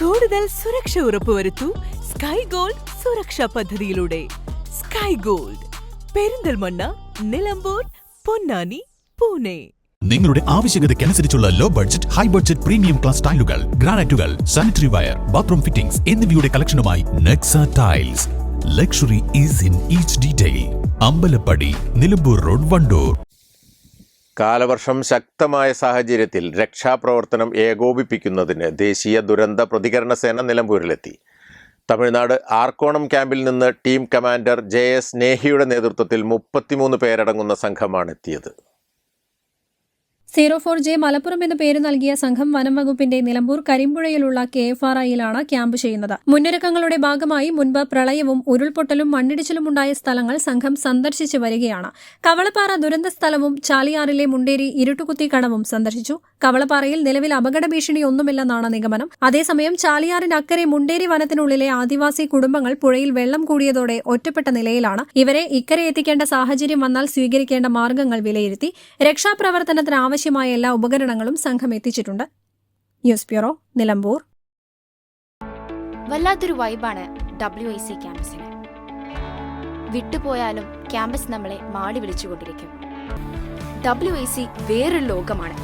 കൂടുതൽ സുരക്ഷ ഉറപ്പുവരുത്തൂ sky gold സുരക്ഷാ പദ്ധതിയിലൂടെ. Sky gold Perinthalmanna Nilambur Ponnani Pune. നിങ്ങളുടെ ആവശ്യകതയ്ക്കനുസരിച്ചുള്ള low budget high budget premium class ടൈലുകൾ ഗ്രാനൈറ്റുകൾ സാനിറ്ററി വയർ ബാത്റൂം ഫിറ്റിംഗ്സ് എന്നിവയുടെ കളക്ഷനുമായി Nexa tiles luxury is in each detail Ambalappadi Nilambur road Wandoor. കാലവർഷം ശക്തമായ സാഹചര്യത്തിൽ രക്ഷാപ്രവർത്തനം ഏകോപിപ്പിക്കുന്നതിന് ദേശീയ ദുരന്ത പ്രതികരണ സേന നിലമ്പൂരിലെത്തി. തമിഴ്നാട് ആർക്കോണം ക്യാമ്പിൽ നിന്ന് ടീം കമാൻഡർ ജെ എസ് നേഹിയുടെ നേതൃത്വത്തിൽ മുപ്പത്തിമൂന്ന് പേരടങ്ങുന്ന സംഘമാണ് എത്തിയത് സീറോ ഫോർ ജെ മലപ്പുറം എന്ന പേര് നൽകിയ സംഘം വനം വകുപ്പിന്റെ നിലമ്പൂർ കരിമ്പുഴയിലുള്ള കെ എഫ് ആർ ഐയിലാണ് ക്യാമ്പ് ചെയ്യുന്നത്. മുന്നൊരുക്കങ്ങളുടെ ഭാഗമായി മുൻപ് പ്രളയവും ഉരുൾപൊട്ടലും മണ്ണിടിച്ചിലും ഉണ്ടായ സ്ഥലങ്ങൾ സംഘം സന്ദർശിച്ചു വരികയാണ്. കവളപ്പാറ ദുരന്ത സ്ഥലവും ചാലിയാറിലെ മുണ്ടേരി ഇരുട്ടുകുത്തി കടവും സന്ദർശിച്ചു. കവളപ്പാറയിൽ നിലവിൽ അപകട ഭീഷണിയൊന്നുമില്ലെന്നാണ് നിഗമനം. അതേസമയം ചാലിയാറിനക്കരെ മുണ്ടേരി വനത്തിനുള്ളിലെ ആദിവാസി കുടുംബങ്ങൾ പുഴയിൽ വെള്ളം കൂടിയതോടെ ഒറ്റപ്പെട്ട നിലയിലാണ്. ഇവരെ ഇക്കരെ എത്തിക്കേണ്ട സാഹചര്യം വന്നാൽ സ്വീകരിക്കേണ്ട മാർഗങ്ങൾ വിലയിരുത്തി രക്ഷാപ്രവർത്തനത്തിന് ആവശ്യമായ എല്ലാ ഉപകരണങ്ങളും സംഘം എത്തിച്ചിട്ടുണ്ട്. News bureau Nilambur. വല്ലാത്തൊരു വൈബാണ് ഡബ്ല്യു ഐ സി ക്യാമ്പസിന്. വിട്ടുപോയാലും ക്യാമ്പസ് നമ്മളെ മാടി വിളിച്ചുകൊണ്ടിരിക്കും. ഡബ്ല്യു ഐ സി വേറൊരു ലോകമാണ്.